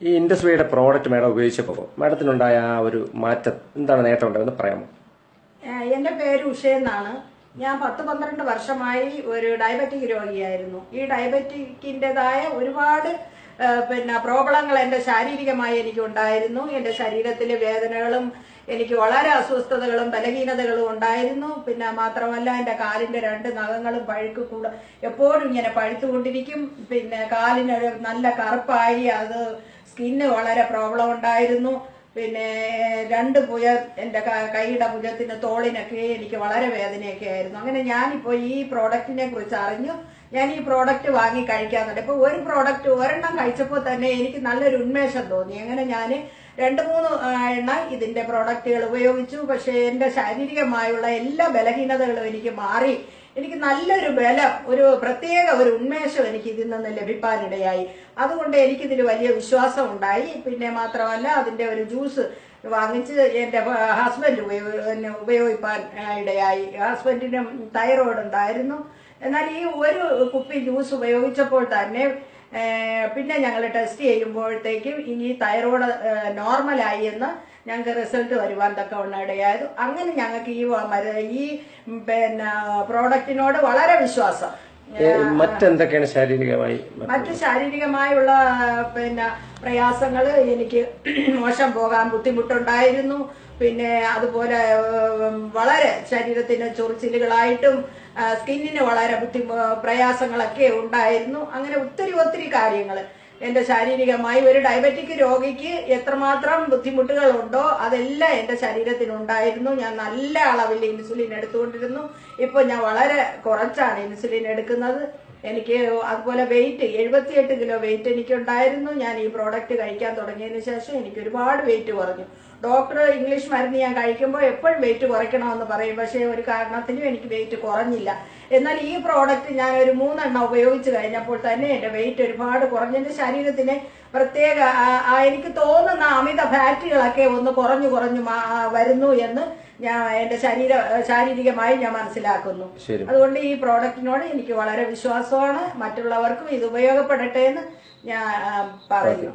ഈ ഇൻഡസ്ട്രിയുടെ product madam ഉപയോഗിച്ചപ്പോൾ മാഡത്തിനുണ്ടായ ആ ഒരു മാറ്റം എന്താണ് നേട്ടം ഉണ്ടായെന്ന് പറയാമോ? എന്റെ പേര് ഉഷ എന്നാണ്. ഞാൻ പത്ത് പന്ത്രണ്ട് വർഷമായി ഒരു ഡയബറ്റിക് രോഗിയായിരുന്നു. ഈ ഡയബറ്റിക്കിന്റെതായ ഒരുപാട് പിന്നെ പ്രോബ്ലങ്ങൾ എന്റെ ശാരീരികമായി എനിക്ക് ഉണ്ടായിരുന്നു എന്റെ ശരീരത്തിലെ വേദനകളും എനിക്ക് വളരെ അസ്വസ്ഥതകളും ബലഹീനതകളും ഉണ്ടായിരുന്നു. പിന്നെ മാത്രമല്ല എന്റെ കാലിന്റെ രണ്ട് നഖങ്ങളും പഴുക്ക് കൂട എപ്പോഴും ഇങ്ങനെ പഴുത്തുകൊണ്ടിരിക്കും. പിന്നെ കാലിനൊരു നല്ല കറുപ്പായി അത് സ്കിന്ന് വളരെ പ്രോബ്ലം ഉണ്ടായിരുന്നു. പിന്നെ രണ്ട് പുയ എന്റെ കൈയുടെ ഭുജത്തിന് തോളിനൊക്കെ എനിക്ക് വളരെ വേദനയൊക്കെ ആയിരുന്നു. അങ്ങനെ ഞാനിപ്പോൾ ഈ പ്രോഡക്റ്റിനെ കുറിച്ച് അറിഞ്ഞു. ഞാൻ ഈ പ്രോഡക്റ്റ് വാങ്ങി കഴിക്കാൻ തുടങ്ങി ഇപ്പോൾ ഒരു പ്രോഡക്റ്റ് ഒരെണ്ണം കഴിച്ചപ്പോൾ തന്നെ എനിക്ക് നല്ലൊരു ഉന്മേഷം തോന്നി. അങ്ങനെ ഞാൻ രണ്ട് മൂന്ന് എണ്ണം ഇതിന്റെ പ്രോഡക്റ്റുകൾ ഉപയോഗിച്ചു. പക്ഷേ എന്റെ ശാരീരികമായുള്ള എല്ലാ ബലഹീനതകളും എനിക്ക് മാറി. എനിക്ക് നല്ലൊരു ബലം ഒരു പ്രത്യേക ഒരു ഉന്മേഷം എനിക്ക് ഇതിൽ നിന്ന് ലഭിക്കാനിടയായി അതുകൊണ്ട് എനിക്കിതിൽ വലിയ വിശ്വാസം ഉണ്ടായി പിന്നെ മാത്രമല്ല അതിന്റെ ഒരു ജ്യൂസ് വാങ്ങിച്ച് എന്റെ ഹസ്ബൻഡ് ഉപയോഗ ഉപയോഗിപ്പാൻ ഇടയായി. ഹസ്ബൻഡിനും തൈറോയ്ഡ് ഉണ്ടായിരുന്നു എന്നാൽ ഈ ഒരു കുപ്പി ജ്യൂസ് ഉപയോഗിച്ചപ്പോൾ തന്നെ പിന്നെ ഞങ്ങൾ ടെസ്റ്റ് ചെയ്യുമ്പോഴത്തേക്കും ഈ തൈറോയ്ഡ് നോർമലായി എന്ന് ഞങ്ങൾക്ക് റിസൾട്ട് വരുവാൻ തക്ക ഇടയായത് അങ്ങനെ ഞങ്ങൾക്ക് ഈ ഈ പിന്നെ പ്രോഡക്റ്റിനോട് വളരെ വിശ്വാസം. മറ്റെന്തൊക്കെയാണ് ശാരീരികമായി മറ്റ് ശാരീരികമായുള്ള പിന്നെ പ്രയാസങ്ങൾ എനിക്ക് മോശം പോകാൻ ബുദ്ധിമുട്ടുണ്ടായിരുന്നു. പിന്നെ അതുപോലെ വളരെ ശരീരത്തിന് ചൊറിച്ചിലുകളായിട്ടും സ്കിന്നിന് വളരെ ബുദ്ധി പ്രയാസങ്ങളൊക്കെ ഉണ്ടായിരുന്നു. അങ്ങനെ ഒത്തിരി ഒത്തിരി കാര്യങ്ങൾ. എന്റെ ശാരീരികമായി ഒരു ഡയബറ്റിക് രോഗിക്ക് എത്രമാത്രം ബുദ്ധിമുട്ടുകളുണ്ടോ അതെല്ലാം എന്റെ ശരീരത്തിനുണ്ടായിരുന്നു. ഞാൻ നല്ല അളവിൽ ഇൻസുലിൻ എടുത്തുകൊണ്ടിരുന്നു. ഇപ്പോൾ ഞാൻ വളരെ കുറച്ചാണ് ഇൻസുലിൻ എടുക്കുന്നത്. എനിക്ക് അതുപോലെ വെയിറ്റ് എഴുപത്തിയെട്ട് കിലോ വെയിറ്റ് എനിക്ക് എനിക്കുണ്ടായിരുന്നു. ഞാൻ ഈ പ്രോഡക്റ്റ് കഴിക്കാൻ തുടങ്ങിയതിന് ശേഷം എനിക്ക് ഒരുപാട് വെയിറ്റ് കുറഞ്ഞു. ഡോക്ടർ ഇംഗ്ലീഷ് മരുന്ന് ഞാൻ കഴിക്കുമ്പോൾ എപ്പോഴും വെയിറ്റ് കുറയ്ക്കണമെന്ന് പറയും. പക്ഷേ ഒരു കാരണത്തിനും എനിക്ക് വെയിറ്റ് കുറഞ്ഞില്ല. എന്നാൽ ഈ പ്രോഡക്റ്റ് ഞാൻ ഒരു മൂന്നെണ്ണം ഉപയോഗിച്ച് കഴിഞ്ഞപ്പോൾ തന്നെ എന്റെ വെയിറ്റ് ഒരുപാട് കുറഞ്ഞ. എന്റെ ശരീരത്തിന് പ്രത്യേക എനിക്ക് തോന്നുന്ന അമിത ഫാറ്റുകളൊക്കെ ഒന്ന് കുറഞ്ഞു കുറഞ്ഞു വരുന്നു എന്ന് ഞാൻ എന്റെ ശരീര ശാരീരികമായി ഞാൻ മനസ്സിലാക്കുന്നു. അതുകൊണ്ട് ഈ പ്രോഡക്റ്റിനോട് എനിക്ക് വളരെ വിശ്വാസമാണ്. മറ്റുള്ളവർക്കും ഇത് ഉപയോഗപ്പെടട്ടെ എന്ന് ഞാൻ പറയുന്നു.